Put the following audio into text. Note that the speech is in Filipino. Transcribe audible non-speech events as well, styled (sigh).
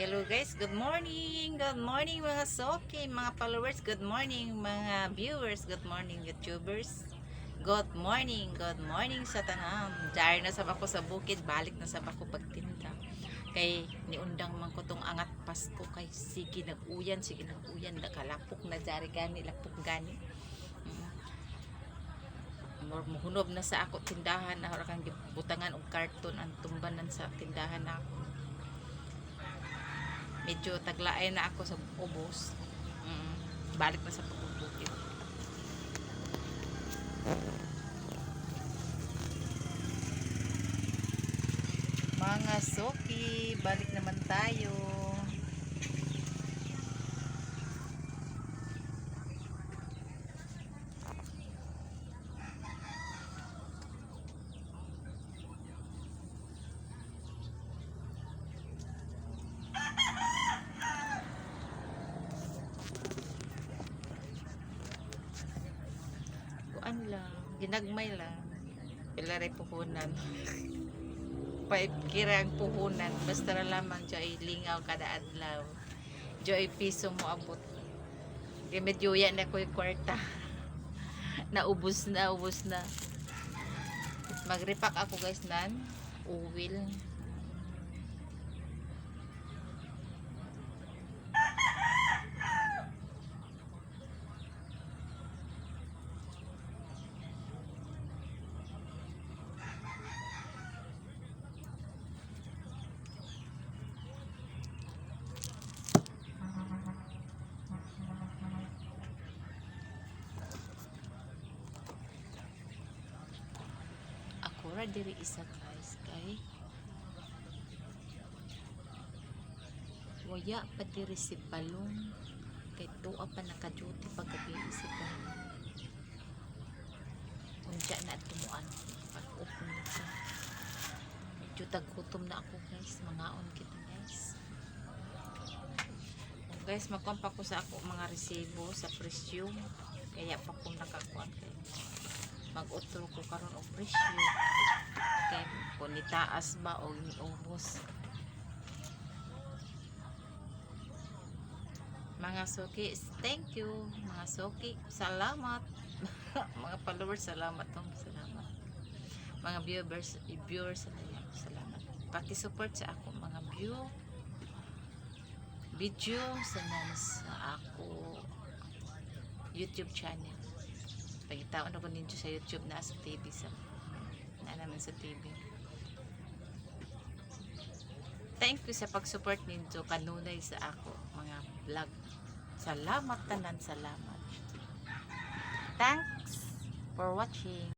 Hello guys, good morning! Good morning mga Soki, mga followers, good morning mga viewers, good morning YouTubers. Good morning, good morning sa tanan. Dari na sa bako sa bukid, balik na sa bako pagtinda. Kay niundang man ko tong angat Pasko kay sige nag-uyan, sige nag-uyan, nakalapok na dari gani, lapok gani. Mm. Muhunob na sa ako tindahan na kang butangan og karton ang tumbanan sa tindahan na ako medyo taglaay na ako sa ubos. Mm, balik na sa pagpupukit. Mga Soki, balik naman tayo. Kuan lang, ginagmay lang. Pilare puhunan. (laughs) Five kira ang puhunan. Basta na lamang dyan ay lingaw kada adlaw. Dyan ay piso mo abot. Yan na ko yung kwarta. (laughs) Naubos na, ubos na. Magrepack ako guys nan. Uwil. Ako ra diri isa guys kay waya pa diri si balong kay tuwa pa naka-duty paggabi si balong unja na tumuan pag open na siya. Medyo taggutom na ako guys mangaon kita guys. Oh, guys magkuhan ko sa ako mga resibo sa presyo kaya pa ko nakakuan kay mag-utro ko karon og presyo. Kay kung nitaas ba o niubos mga soki thank you. Mga soki salamat. (laughs) Mga followers salamat. Tong salamat. Mga viewers viewers salamat. Salamat. Paki-support sa ako mga view. Video sa ako YouTube channel pagitaon ako ninyo sa YouTube na sa TV sa na naman sa TV thank you sa pag-support ninyo kanunay sa ako mga vlog. Salamat tanan salamat. Thanks for watching